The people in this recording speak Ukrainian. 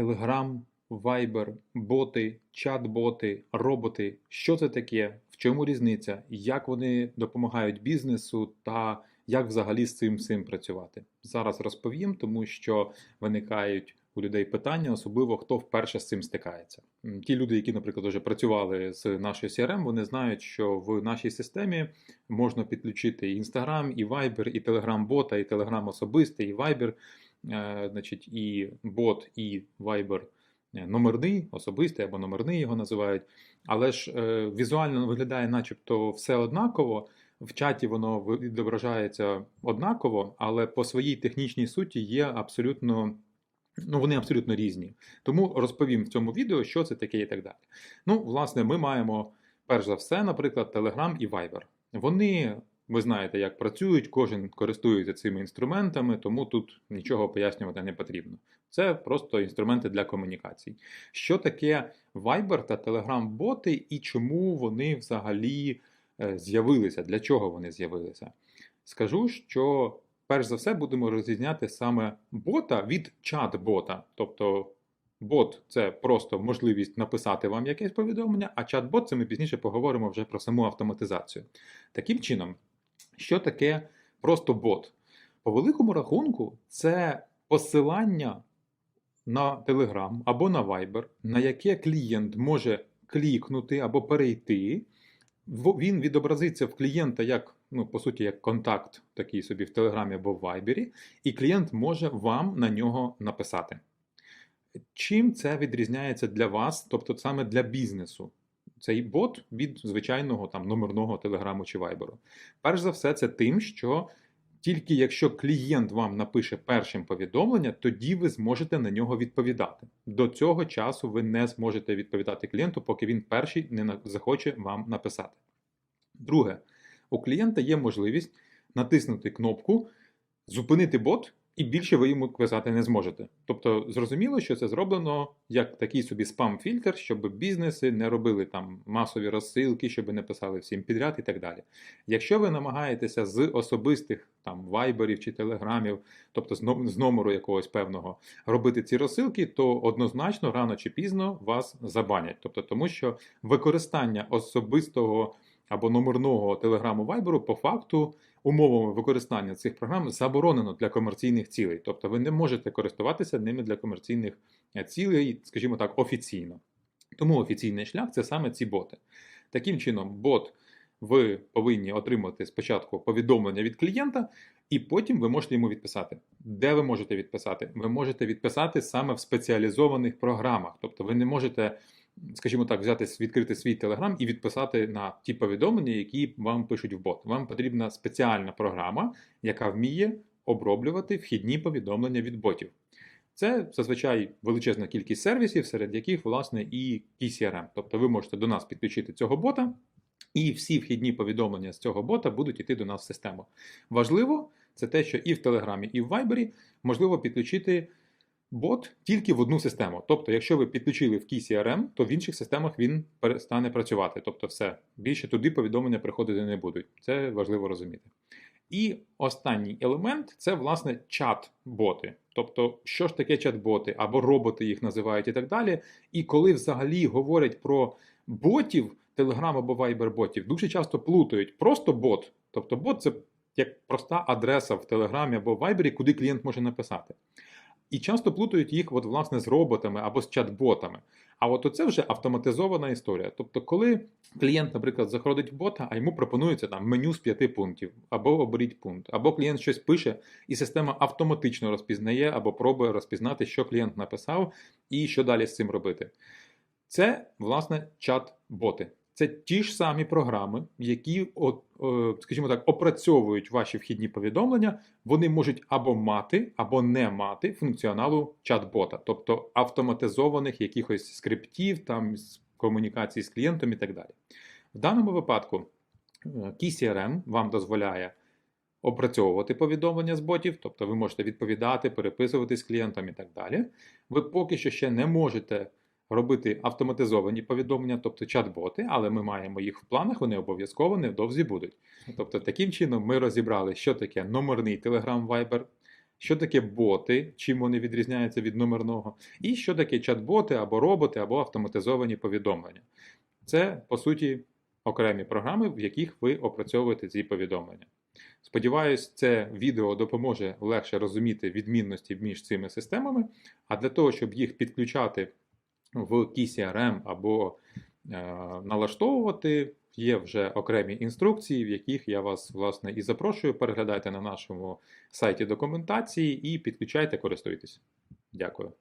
Telegram, Viber, боти, чат-боти, роботи. Що це таке? В чому різниця? Як вони допомагають бізнесу та як взагалі з цим всім працювати? Зараз розповім, тому що виникають у людей питання, особливо хто вперше з цим стикається. Ті люди, які, наприклад, вже працювали з нашою CRM, вони знають, що в нашій системі можна підключити і Instagram, і Viber, і Telegram бота, і Telegram особистий, і Viber, значить, і бот, і Viber е, номерний, особистий або номерний його називають. Але ж е, візуально виглядає, начебто, все однаково. В чаті воно відображається однаково, але по своїй технічній суті є абсолютно. Ну, вони абсолютно різні. Тому розповім в цьому відео, що це таке і так далі. Ну, власне, ми маємо, перш за все, наприклад, Telegram і Viber. Вони, ви знаєте, як працюють, кожен користується цими інструментами, тому тут нічого пояснювати не потрібно. Це просто інструменти для комунікацій. Що таке Viber та Telegram-боти і чому вони взагалі е, з'явилися? Для чого вони з'явилися? Скажу, що перш за все будемо розрізняти саме бота від чат-бота. Тобто бот це просто можливість написати вам якесь повідомлення, а чат-бот це ми пізніше поговоримо вже про саму автоматизацію. Таким чином, що таке просто бот? По великому рахунку, це посилання на Telegram або на Viber, на яке клієнт може клікнути або перейти. Він відобразиться в клієнта як, ну, по суті, як контакт такий собі в Телеграмі або в Вайбері, і клієнт може вам на нього написати. Чим це відрізняється для вас, тобто саме для бізнесу? Цей бот від звичайного там номерного телеграму чи вайберу. Перш за все, це тим, що тільки якщо клієнт вам напише першим повідомлення, тоді ви зможете на нього відповідати. До цього часу ви не зможете відповідати клієнту, поки він перший не захоче вам написати. Друге, у клієнта є можливість натиснути кнопку Зупинити бот, і більше ви йому писати не зможете. Тобто, зрозуміло, що це зроблено як такий собі спам-фільтр, щоб бізнеси не робили там масові розсилки, щоб не писали всім підряд і так далі. Якщо ви намагаєтеся з особистих там вайберів чи телеграмів, тобто з номеру якогось певного, робити ці розсилки, то однозначно рано чи пізно вас забанять. Тобто, тому що використання особистого або номерного телеграму вайберу по факту умовами використання цих програм заборонено для комерційних цілей. Тобто ви не можете користуватися ними для комерційних е, цілей, скажімо так, офіційно. Тому офіційний шлях це саме ці боти. Таким чином, бот ви повинні отримати спочатку повідомлення від клієнта, і потім ви можете йому відписати. Де ви можете відписати? Ви можете відписати саме в спеціалізованих програмах. Тобто ви не можете, скажімо так, взяти відкрити свій телеграм і відписати на ті повідомлення, які вам пишуть в бот. Вам потрібна спеціальна програма, яка вміє оброблювати вхідні повідомлення від ботів. Це зазвичай величезна кількість сервісів, серед яких, власне, і TCRM. Тобто ви можете до нас підключити цього бота, і всі вхідні повідомлення з цього бота будуть йти до нас в систему. Важливо це те, що і в Телеграмі, і в Вайбері можливо підключити бот тільки в одну систему. Тобто, якщо ви підключили в KeyCRM, то в інших системах він перестане працювати. Тобто, все більше туди повідомлення приходити не будуть. Це важливо розуміти. І останній елемент це власне чат-боти. Тобто, що ж таке чат-боти, або роботи їх називають і так далі. І коли взагалі говорять про ботів, Telegram або Viber ботів, дуже часто плутають просто бот. Тобто бот це як проста адреса в Телеграмі або Viber, куди клієнт може написати. І часто плутають їх от, власне, з роботами або з чат-ботами. А от оце вже автоматизована історія. Тобто, коли клієнт, наприклад, заходить в бота, а йому пропонується там меню з п'яти пунктів, або оберіть пункт, або клієнт щось пише, і система автоматично розпізнає або пробує розпізнати, що клієнт написав, і що далі з цим робити. Це, власне, чат-боти. Це ті ж самі програми, які, е, скажімо так, опрацьовують ваші вхідні повідомлення. Вони можуть або мати, або не мати функціоналу чат-бота, тобто автоматизованих якихось скриптів, там комунікації з клієнтом і так далі. В даному випадку е, KeyCRM вам дозволяє опрацьовувати повідомлення з ботів, тобто ви можете відповідати, переписувати з клієнтом і так далі. Ви поки що ще не можете робити автоматизовані повідомлення, тобто чат-боти, але ми маємо їх в планах, вони обов'язково невдовзі будуть. Тобто, таким чином ми розібрали, що таке номерний Telegram Viber, що таке боти, чим вони відрізняються від номерного, і що таке чат-боти або роботи, або автоматизовані повідомлення. Це, по суті, окремі програми, в яких ви опрацьовуєте ці повідомлення. Сподіваюсь, це відео допоможе легше розуміти відмінності між цими системами, а для того, щоб їх підключати в KCRM або е, налаштовувати, є вже окремі інструкції, в яких я вас власне і запрошую. Переглядайте на нашому сайті документації і підключайте, користуйтесь. Дякую.